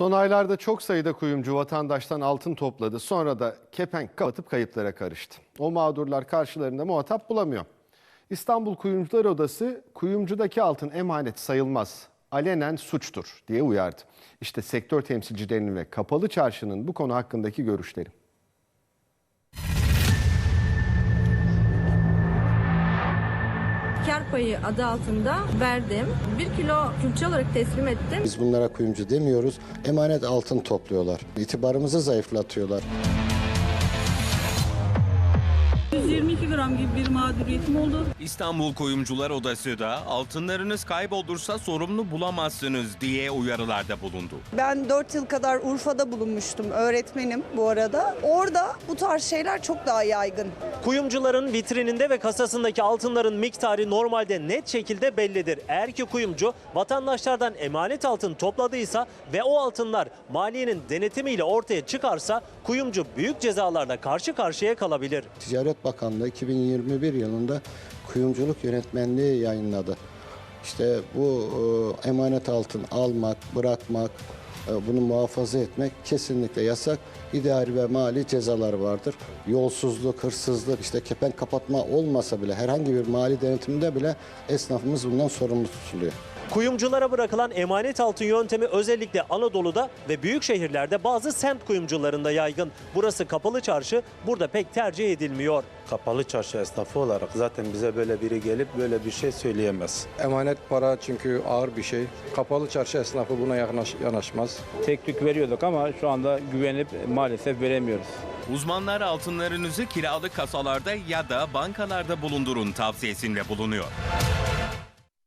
Son aylarda çok sayıda kuyumcu vatandaştan altın topladı. Sonra da kepenk kapatıp kayıplara karıştı. O mağdurlar karşılarında muhatap bulamıyor. İstanbul Kuyumcular Odası kuyumcudaki altın emanet sayılmaz. Alenen suçtur diye uyardı. İşte sektör temsilcilerinin ve kapalı çarşının bu konu hakkındaki görüşleri. Kar payı adı altında verdim. Bir kilo külçe olarak teslim ettim. Biz bunlara kuyumcu demiyoruz. Emanet altın topluyorlar. İtibarımızı zayıflatıyorlar. 122 gram gibi bir mağduriyetim oldu. İstanbul Kuyumcular Odası da altınlarınız kayboldursa sorumlu bulamazsınız diye uyarılarda bulundu. Ben 4 yıl kadar Urfa'da bulunmuştum. Öğretmenim bu arada. Orada bu tarz şeyler çok daha yaygın. Kuyumcuların vitrininde ve kasasındaki altınların miktarı normalde net şekilde bellidir. Eğer ki kuyumcu vatandaşlardan emanet altın topladıysa ve o altınlar maliyenin denetimiyle ortaya çıkarsa kuyumcu büyük cezalarla karşı karşıya kalabilir. Ticaret Bakanlığı 2021 yılında kuyumculuk yönetmenliği yayınladı. İşte bu e, emanet altın almak, bırakmak, e, bunu muhafaza etmek kesinlikle yasak. İdari ve mali cezalar vardır. Yolsuzluk, hırsızlık, işte kepenk kapatma olmasa bile herhangi bir mali denetimde bile esnafımız bundan sorumlu tutuluyor. Kuyumculara bırakılan emanet altın yöntemi özellikle Anadolu'da ve büyük şehirlerde bazı semt kuyumcularında yaygın. Burası kapalı çarşı, burada pek tercih edilmiyor. Kapalı çarşı esnafı olarak zaten bize böyle biri gelip böyle bir şey söyleyemez. Emanet para çünkü ağır bir şey. Kapalı çarşı esnafı buna yanaş, yanaşmaz. tek tük veriyorduk ama şu anda güvenip maalesef veremiyoruz. Uzmanlar altınlarınızı kiralık kasalarda ya da bankalarda bulundurun tavsiyesinde bulunuyor.